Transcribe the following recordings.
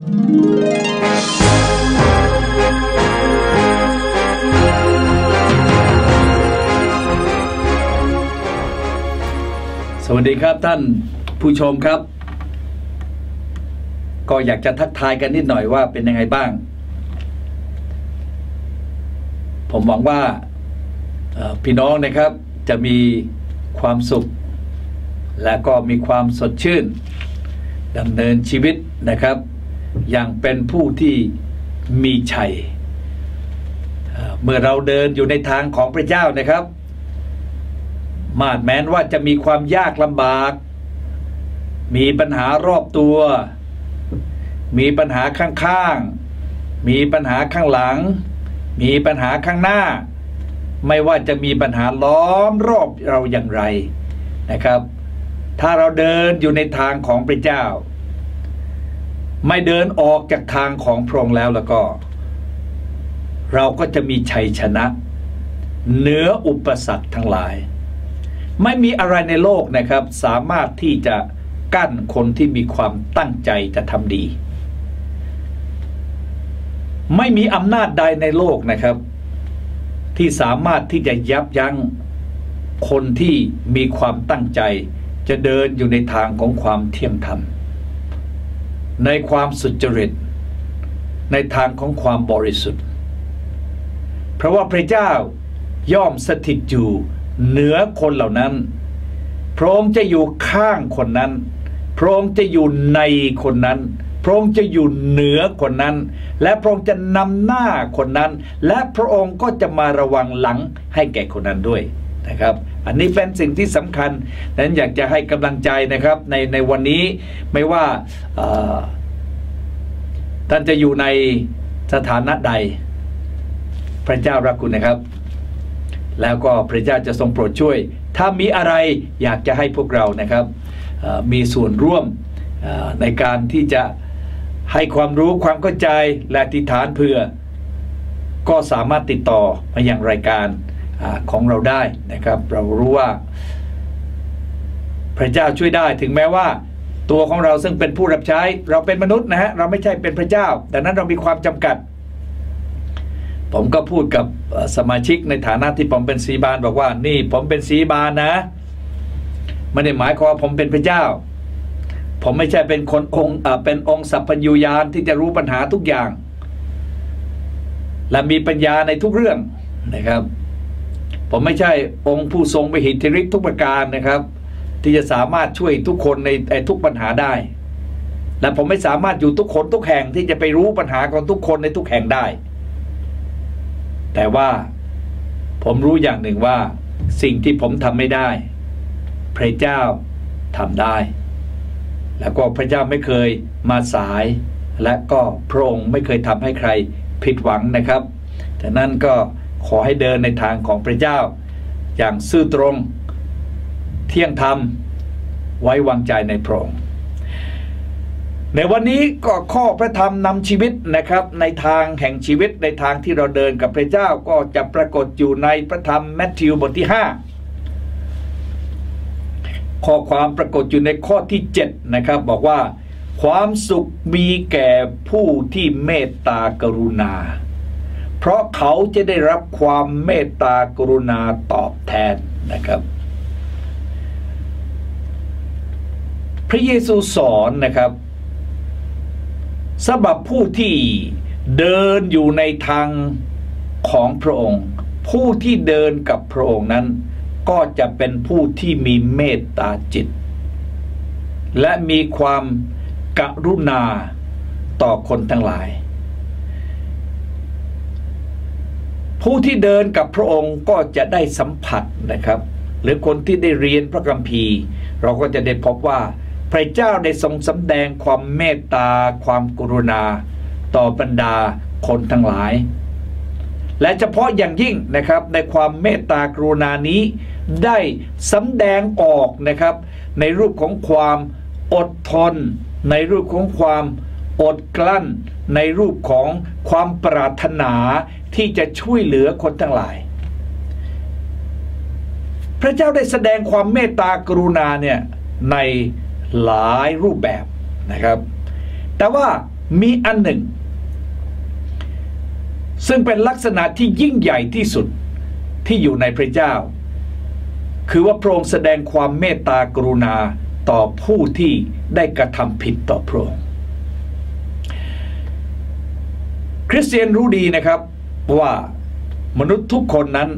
สวัสดีครับท่านผู้ชมครับ ก็อยากจะทักทายกันนิดหน่อยว่าเป็นยังไงบ้าง ผมหวังว่าพี่น้องนะครับจะมีความสุข และก็มีความสดชื่นดำเนินชีวิตนะครับ อย่างเป็นผู้ที่มีชัย เมื่อเราเดินอยู่ในทางของพระเจ้านะครับ มาดแม้นว่าจะมีความยากลำบาก มีปัญหารอบตัว มีปัญหาข้างๆ มีปัญหาข้างหลัง มีปัญหาข้างหน้า ไม่ว่าจะมีปัญหาล้อมรอบเราอย่างไรนะครับ ถ้าเราเดินอยู่ในทางของพระเจ้า ไม่เดินออกจากทางของพระองค์แล้วแล้วก็ เราก็จะมีชัยชนะ เหนืออุปสรรคทั้งหลาย ไม่มีอะไรในโลกนะครับ สามารถที่จะกั้นคนที่มีความตั้งใจจะทำดี ไม่มีอำนาจใดในโลกนะครับ ที่สามารถที่จะยับยั้งคนที่มีความตั้งใจ จะเดินอยู่ในทางของความเที่ยงธรรม ในความสุจริต ในทางของความบริสุทธิ์ เพราะว่าพระเจ้าย่อมสถิตอยู่เหนือคนเหล่านั้น พระองค์จะอยู่ข้างคนนั้น พระองค์จะอยู่ในคนนั้น พระองค์จะอยู่เหนือคนนั้น และพระองค์จะนำหน้าคนนั้น และพระองค์ก็จะมาระวังหลังให้แก่คนนั้นด้วย นะครับ อันนี้เป็นสิ่งที่สำคัญนั้นอยากจะให้กำลังใจนะครับในในวันนี้ไม่ว่าท่านจะอยู่ในสถานะใด พระเจ้ารักคุณนะครับ แล้วก็พระเจ้าจะทรงโปรดช่วย ถ้ามีอะไรอยากจะให้พวกเรานะครับมีส่วนร่วมในการที่จะให้ความรู้ความเข้าใจและอธิฐานเพื่อ ก็สามารถติดต่อมาอย่างรายการ ของเราได้นะครับ เรารู้ว่า พระเจ้าช่วยได้ถึงแม้ว่า ตัวของเราซึ่งเป็นผู้รับใช้ เราเป็นมนุษย์นะฮะเราไม่ใช่เป็นพระเจ้าดังนั้นเรามีความจำกัด ผมก็พูดกับสมาชิกในฐานะที่ผมเป็นสีบานบอกว่า นี่ผมเป็นสีบานนะไม่ได้หมายความว่าผมเป็นพระเจ้า ผมไม่ใช่เป็นคนองค์เป็นองค์สัพพัญญูญาณที่จะรู้ปัญหาทุกอย่าง และมีปัญญาในทุกเรื่องนะครับ ผมไม่ใช่องค์ผู้ทรงไปหิทธิฤทธิ์ทุกประการนะครับ ที่จะสามารถช่วยทุกคนในทุกปัญหาได้ และผมไม่สามารถอยู่ทุกคนทุกแห่งที่จะไปรู้ปัญหาของทุกคนในทุกแห่งได้ แต่ว่าผมรู้อย่างหนึ่งว่า สิ่งที่ผมทำไม่ได้ พระเจ้าทำได้ แล้วก็พระเจ้าไม่เคยมาสาย และก็พระองค์ไม่เคยทำให้ใครผิดหวังนะครับแต่นั่นก็ ขอให้เดินในทางของพระเจ้า อย่างซื่อตรง เที่ยงธรรม ไว้วางใจในพระองค์ในวันนี้ก็ข้อพระธรรมนำชีวิตนะครับ ในทางแห่งชีวิตในทางที่เราเดินกับพระเจ้าก็จะปรากฏอยู่ในพระธรรมแมทธิวบทที่ 5 ข้อความปรากฏอยู่ในข้อที่ 7 นะครับ บอกว่า ความสุขมีแก่ผู้ที่เมตตากรุณา เพราะเขาจะได้รับความเมตตากรุณาตอบแทนนะครับ พระเยซูสอนนะครับสำหรับผู้ที่เดินอยู่ในทางของพระองค์ ผู้ที่เดินกับพระองค์นั้น ก็จะเป็นผู้ที่มีเมตตาจิต และมีความกรุณาต่อคนทั้งหลาย ผู้ที่เดินกับพระองค์ก็จะได้สัมผัสนะครับ หรือคนที่ได้เรียนพระคัมภีร์ เราก็จะได้พบว่าพระเจ้าได้ทรงสำแดงความเมตตา ความกรุณา ต่อบรรดาคนทั้งหลาย และเฉพาะอย่างยิ่งนะครับในความเมตตากรุณานี้ ได้สำแดงออกนะครับ ในรูปของความอดทน ในรูปของความ อดกลั้นในรูปของความปรารถนาที่จะช่วยเหลือคนทั้งหลาย พระเจ้าได้แสดงความเมตตากรุณาเนี่ยในหลายรูปแบบนะครับ แต่ว่ามีอันหนึ่ง ซึ่งเป็นลักษณะที่ยิ่งใหญ่ที่สุดที่อยู่ในพระเจ้า คือว่าพระองค์แสดงความเมตตากรุณาต่อผู้ที่ได้กระทำผิดต่อพระองค์ คริสเตียนรู้ดีนะครับว่ามนุษย์ทุกคนนั้น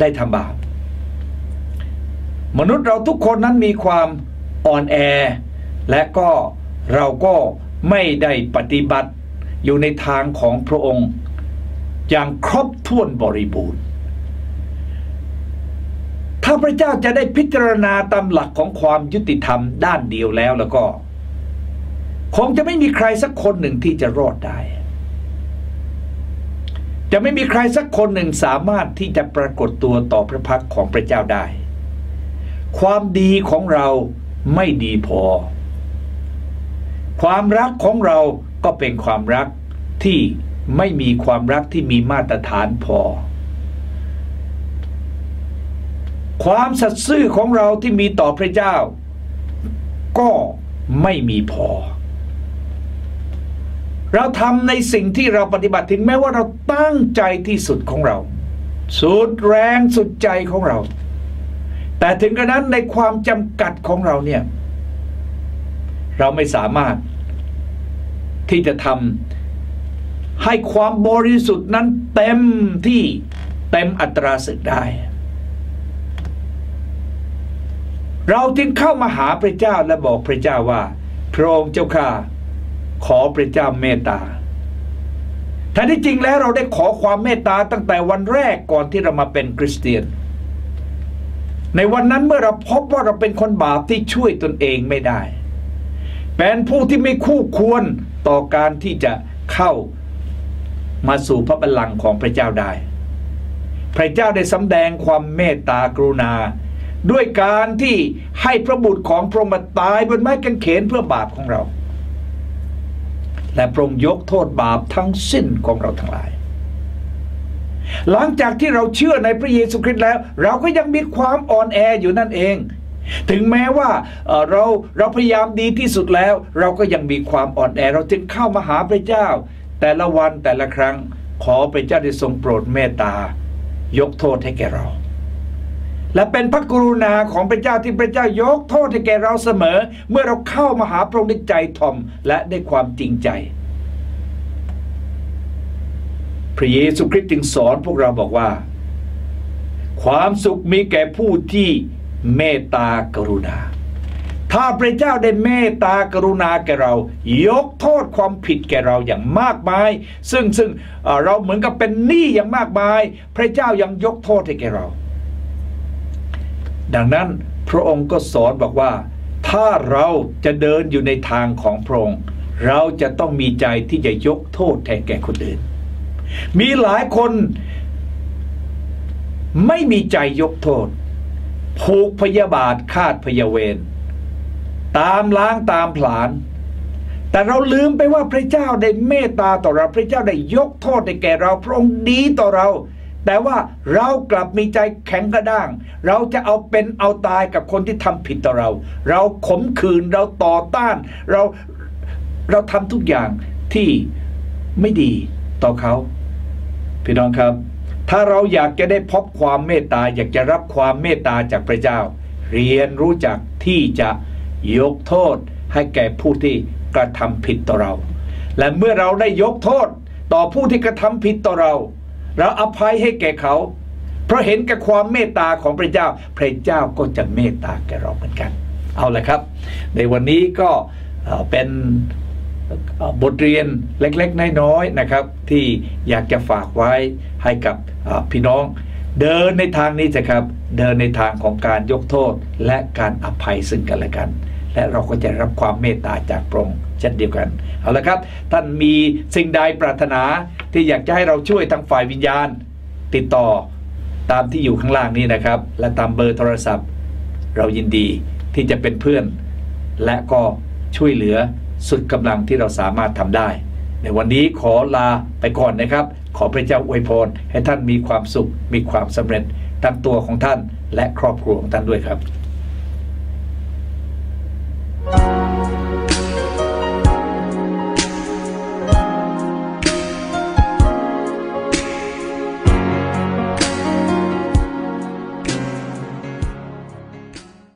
ได้ทำบาปมนุษย์เราทุกคนนั้นมีความอ่อนแอ และก็เราก็ไม่ได้ปฏิบัติอยู่ในทางของพระองค์ อย่างครบถ้วนบริบูรณ์ ถ้าพระเจ้าจะได้พิจารณาตามหลักของความยุติธรรมด้านเดียวแล้วแล้วก็ คงจะไม่มีใครสักคนหนึ่งที่จะรอดได้ จะไม่มีใครสักคนหนึ่งสามารถที่จะปรากฏตัวต่อพระพักของพระเจ้าได้ ความดีของเราไม่ดีพอ ความรักของเราก็เป็นความรักที่ไม่มีความรักที่มีมาตรฐานพอ ความสัตย์ซื่อของเราที่มีต่อพระเจ้า ก็ไม่มีพอ เราทำในสิ่งที่เราปฏิบัติถึงแม้ว่าเราตั้งใจที่สุดของเรา สุดแรงสุดใจของเรา แต่ถึงกระนั้นในความจำกัดของเราเนี่ย เราไม่สามารถที่จะทำให้ความบริสุทธิ์นั้นเต็มที่เต็มอัตราศึกได้ เราจึงเข้ามาหาพระเจ้าและบอกพระเจ้าว่า พระองค์เจ้าข้า ขอพระเจ้าเมตตาแท้ที่จริงแล้วเราได้ขอความเมตตาตั้งแต่วันแรกก่อนที่เรามาเป็นคริสเตียน ในวันนั้นเมื่อเราพบว่าเราเป็นคนบาปที่ช่วยตนเองไม่ได้ เป็นผู้ที่ไม่คู่ควรต่อการที่จะเข้ามาสู่พระบัลลังก์ของพระเจ้าได้ พระเจ้าได้สำแดงความเมตตากรุณา ด้วยการที่ให้พระบุตรของพระองค์มาตายบนไม้กางเขนเพื่อบาปของเรา และพรงยกโทษบาปทั้งสิ้นของเราทั้งหลาย หลังจากที่เราเชื่อในพระเยซูคริสต์แล้ว เราก็ยังมีความอ่อนแออยู่นั่นเอง ถึงแม้ว่าเอ่อเราเราพยายามดีที่สุดแล้ว เราก็ยังมีความอ่อนแอ เราจึงเข้ามาหาพระเจ้า แต่ละวันแต่ละครั้งขอพระเจ้าได้ทรงโปรดเมตตายกโทษให้แก่เรา และเป็นพระกรุณาของพระเจ้าที่พระเจ้ายกโทษให้แก่เราเสมอ เมื่อเราเข้ามาหาพระองค์ด้วยใจถ่อมและด้วยความจริงใจ พระเยซูคริสต์จึงสอนพวกเราบอกว่า ความสุขมีแก่ผู้ที่เมตตากรุณา ถ้าพระเจ้าได้เมตตากรุณาแก่เรา ยกโทษความผิดแก่เราอย่างมากมาย ซึ่งซึ่งเราเหมือนกับเป็นหนี้อย่างมากมาย พระเจ้ายังยกโทษให้แก่เรา ดังนั้นพระองค์ก็สอนบอกว่า ถ้าเราจะเดินอยู่ในทางของพระองค์ เราจะต้องมีใจที่จะยกโทษแทนแก่คนอื่น มีหลายคนไม่มีใจยกโทษ ผูกพยาบาทคาดพยาเวรตามล้างตามผลาญแต่เราลืมไปว่าพระเจ้าได้เมตตาต่อเรา พระเจ้าได้ยกโทษให้แก่เรา พระองค์ดีต่อเรา แต่ว่าเรากลับมีใจแข็งกระด้าง เราจะเอาเป็นเอาตายกับคนที่ทำผิดต่อเรา เราขมขืนเราต่อต้าน เราเราทำทุกอย่างที่ไม่ดีต่อเขา พี่น้องครับ ถ้าเราอยากจะได้พบความเมตตา อยากจะรับความเมตตาจากพระเจ้า เรียนรู้จักที่จะยกโทษให้แก่ผู้ที่กระทำผิดต่อเรา และเมื่อเราได้ยกโทษต่อผู้ที่กระทำผิดต่อเรา เราอภัยให้แก่เขา เพราะเห็นกับความเมตตาของพระเจ้า พระเจ้าก็จะเมตตาแก่เราเหมือนกัน เอาละครับ ในวันนี้ก็เป็นบทเรียนเล็กๆ น้อยๆนะครับ ที่อยากจะฝากไว้ให้กับพี่น้อง เดินในทางนี้จะครับ เดินในทางของการยกโทษและการอภัยซึ่งกันและกัน และเราก็จะรับความเมตตาจากพระองค์เช่นเดียวกันเอาละครับ ท่านมีสิ่งใดปรารถนาที่อยากจะให้เราช่วยทางฝ่ายวิญญาณ ติดต่อตามที่อยู่ข้างล่างนี้นะครับ และตามเบอร์โทรศัพท์ เรายินดีที่จะเป็นเพื่อน และก็ช่วยเหลือสุดกำลังที่เราสามารถทำได้ ในวันนี้ขอลาไปก่อนนะครับ ขอพระเจ้าอวยพรให้ท่านมีความสุขมีความสำเร็จทั้งตัวของท่านและครอบครัวของท่านด้วยครับ